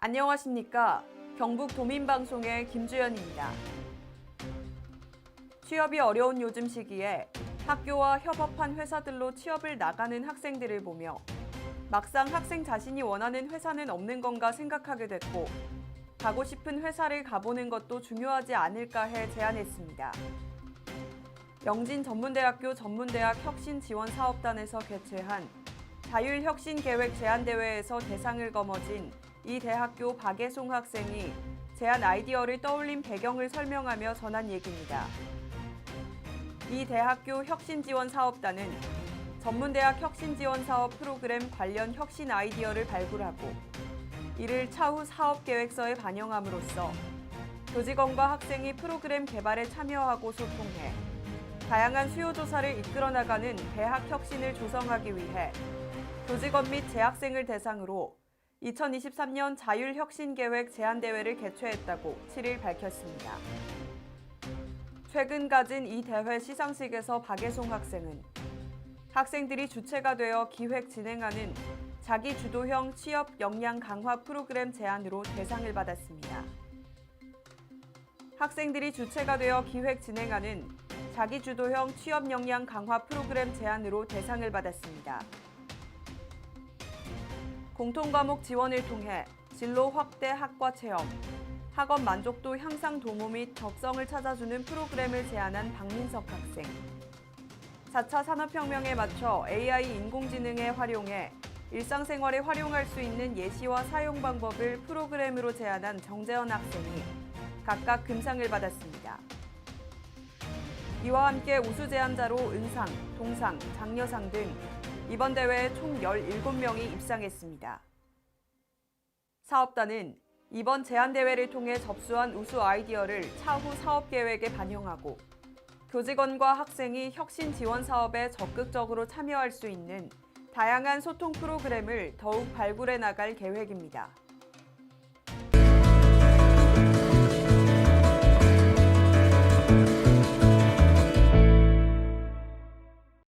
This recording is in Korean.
안녕하십니까. 경북 도민방송의 김주연입니다. 취업이 어려운 요즘 시기에 학교와 협업한 회사들로 취업을 나가는 학생들을 보며 막상 학생 자신이 원하는 회사는 없는 건가 생각하게 됐고 가고 싶은 회사를 가보는 것도 중요하지 않을까 해 제안했습니다. 영진 전문대학교 전문대학 혁신지원사업단에서 개최한 자율혁신계획 제안대회에서 대상을 거머쥔 이 대학교 박예송 학생이 제안 아이디어를 떠올린 배경을 설명하며 전한 얘기입니다. 이 대학교 혁신지원사업단은 전문대학 혁신지원사업 프로그램 관련 혁신 아이디어를 발굴하고 이를 차후 사업계획서에 반영함으로써 교직원과 학생이 프로그램 개발에 참여하고 소통해 다양한 수요 조사를 이끌어 나가는 대학 혁신을 조성하기 위해 교직원 및 재학생을 대상으로 2023년 자율혁신계획 제안대회를 개최했다고 7일 밝혔습니다. 최근 가진 이 대회 시상식에서 박예송 학생은 학생들이 주체가 되어 기획 진행하는 자기 주도형 취업 역량 강화 프로그램 제안으로 대상을 받았습니다. 학생들이 주체가 되어 기획 진행하는 자기 주도형 취업 역량 강화 프로그램 제안으로 대상을 받았습니다. 공통 과목 지원을 통해 진로 확대 학과 체험, 학업 만족도 향상 도모 및 적성을 찾아주는 프로그램을 제안한 박민석 학생. 4차 산업혁명에 맞춰 AI 인공지능에 활용해 일상생활에 활용할 수 있는 예시와 사용 방법을 프로그램으로 제안한 정재현 학생이 각각 금상을 받았습니다. 이와 함께 우수 제안자로 은상, 동상, 장려상 등 이번 대회에 총 17명이 입상했습니다. 사업단은 이번 제안대회를 통해 접수한 우수 아이디어를 차후 사업 계획에 반영하고 교직원과 학생이 혁신 지원 사업에 적극적으로 참여할 수 있는 다양한 소통 프로그램을 더욱 발굴해 나갈 계획입니다.